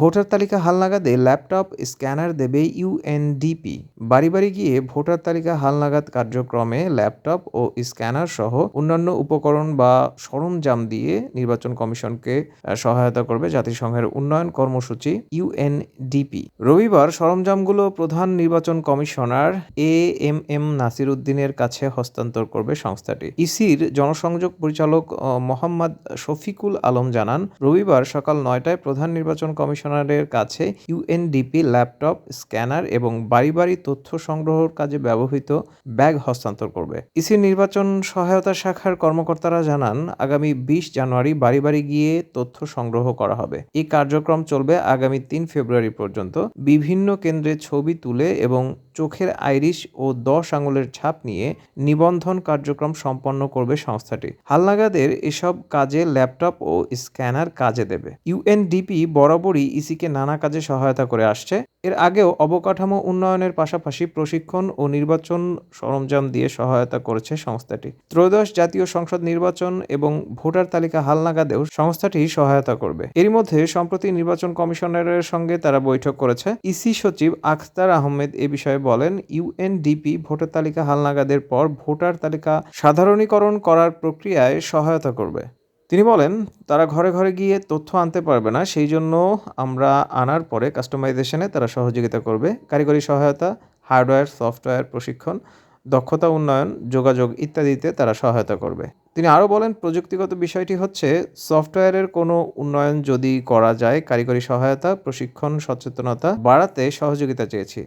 Voter তালিকা হালনাগাদে laptop scanner দেবে ইউএনডিপি বাড়ি বাড়ি গিয়ে ভোটার তালিকা হালনাগাদ কার্যক্রমে ল্যাপটপ ও স্ক্যানার সহ অন্যান্য উপকরণ বা সরঞ্জাম দিয়ে নির্বাচন কমিশনকে সহায়তা করবে জাতিসংঘের উন্নয়ন কর্মসূচি ইউএনডিপি রবিবার সরঞ্জামগুলো প্রধান নির্বাচন commissioner A M M Nasir উদ্দিনের কাছে হস্তান্তর করবে সংস্থাটি। ইসির জনসংযোগ পরিচালক মোহাম্মদ শফিকুল আলম জানান, রবিবার সকাল নয়টায় প্রধান নির্বাচন কমিশনারের কাছে ইউএনডিপি ল্যাপটপ, স্ক্যানার এবং বাড়ি বাড়ি তথ্য সংগ্রহের কাজে ব্যবহৃত ব্যাগ হস্তান্তর করবে। ইসি নির্বাচন সহায়তা শাখার কর্মকর্তারা জানান, আগামী বিশ জানুয়ারি বাড়ি বাড়ি গিয়ে তথ্য সংগ্রহ করা হবে। এই কার্যক্রম চলবে আগামী তিন ফেব্রুয়ারি পর্যন্ত। বিভিন্ন কেন্দ্রে ছবি তুলে এবং চোখের আইরিশ ও দশ আঙুলের ছাপ নিয়ে নিবন্ধন কার্যক্রম সম্পন্ন করবে সংস্থাটি। হালনাগাদের এসব কাজে ল্যাপটপ ও স্ক্যানার কাজে দেবে। ইউএনডিপি বরাবরই ইসিকে নানা কাজে সহায়তা করে আসছে। এর আগেও অবকাঠামো উন্নয়নের পাশাপাশি প্রশিক্ষণ ও নির্বাচন সরঞ্জাম দিয়ে সহায়তা করেছে সংস্থাটি। ত্রয়োদশ জাতীয় সংসদ নির্বাচন এবং ভোটার তালিকা হালনাগাদেও সংস্থাটি সহায়তা করবে। এরই মধ্যে সম্প্রতি নির্বাচন কমিশনারের সঙ্গে তারা বৈঠক করেছে। ইসি সচিব আখতার আহমেদ এ বিষয়ে বলেন, ইউএনডিপি ভোটার তালিকা হালনাগাদের পর ভোটার তালিকা সাধারণীকরণ করার প্রক্রিয়ায় সহায়তা করবে। তিনি বলেন, তারা ঘরে ঘরে গিয়ে তথ্য আনতে পারবে না, সেই জন্য আমরা আনার পরে কাস্টমাইজেশনে তারা সহযোগিতা করবে। কারিগরি সহায়তা, হার্ডওয়্যার, সফটওয়্যার প্রশিক্ষণ, দক্ষতা উন্নয়ন, যোগাযোগ ইত্যাদিতে তারা সহায়তা করবে। তিনি আরও বলেন, প্রযুক্তিগত বিষয়টি হচ্ছে, সফটওয়্যারের কোনো উন্নয়ন যদি করা যায়, কারিগরি সহায়তা, প্রশিক্ষণ, সচেতনতা বাড়াতে সহযোগিতা চেয়েছি।